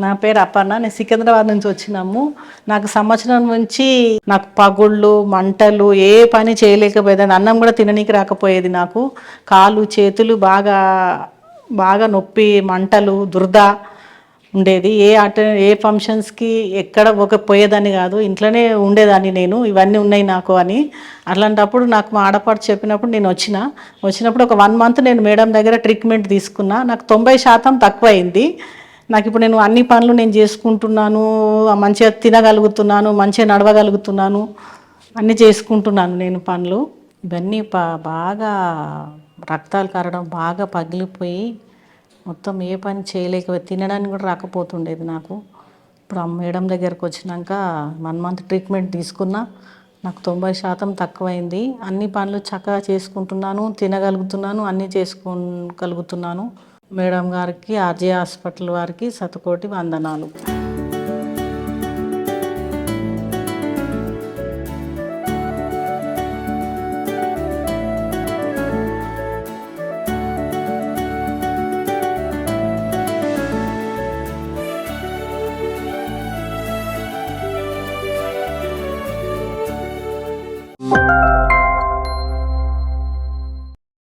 నా పేరు అపర్ణ. నేను సికింద్రాబాద్ నుంచి వచ్చినాము. నాకు సంవత్సరం నుంచి నాకు పగుళ్ళు మంటలు ఏ పని చేయలేకపోయేదాన్ని. అన్నం కూడా తిననీకి రాకపోయేది నాకు. కాళ్ళు చేతులు బాగా బాగా నొప్పి మంటలు దురద ఉండేది. ఏ అట ఏ ఫంక్షన్స్కి ఎక్కడ ఒక పోయేదాన్ని కాదు. ఇంట్లోనే ఉండేదాన్ని నేను. ఇవన్నీ ఉన్నాయి నాకు అని. అట్లాంటప్పుడు నాకు మా ఆడపాటు చెప్పినప్పుడు నేను వచ్చిన. వచ్చినప్పుడు ఒక వన్ మంత్ నేను మేడం దగ్గర ట్రీట్మెంట్ తీసుకున్నా. నాకు తొంభై శాతం తక్కువైంది. నాకు ఇప్పుడు నేను అన్ని పనులు నేను చేసుకుంటున్నాను మంచిగా తినగలుగుతున్నాను మంచిగా నడవగలుగుతున్నాను అన్నీ చేసుకుంటున్నాను నేను పనులు. ఇవన్నీ బాగా రక్తాలు కారడం బాగా పగిలిపోయి మొత్తం ఏ పని చేయలేక తినడానికి కూడా రాకపోతుండేది నాకు. ఇప్పుడు ఆ మేడం దగ్గరకు వచ్చినాక వన్ మంత్ ట్రీట్మెంట్ తీసుకున్నా నాకు తొంభై శాతం తక్కువైంది. అన్ని పనులు చక్కగా చేసుకుంటున్నాను తినగలుగుతున్నాను అన్నీ చేసుకోగలుగుతున్నాను మేడం గారికి ఆర్జే హాస్పిటల్ వారికి శతకోటి వందనాలు.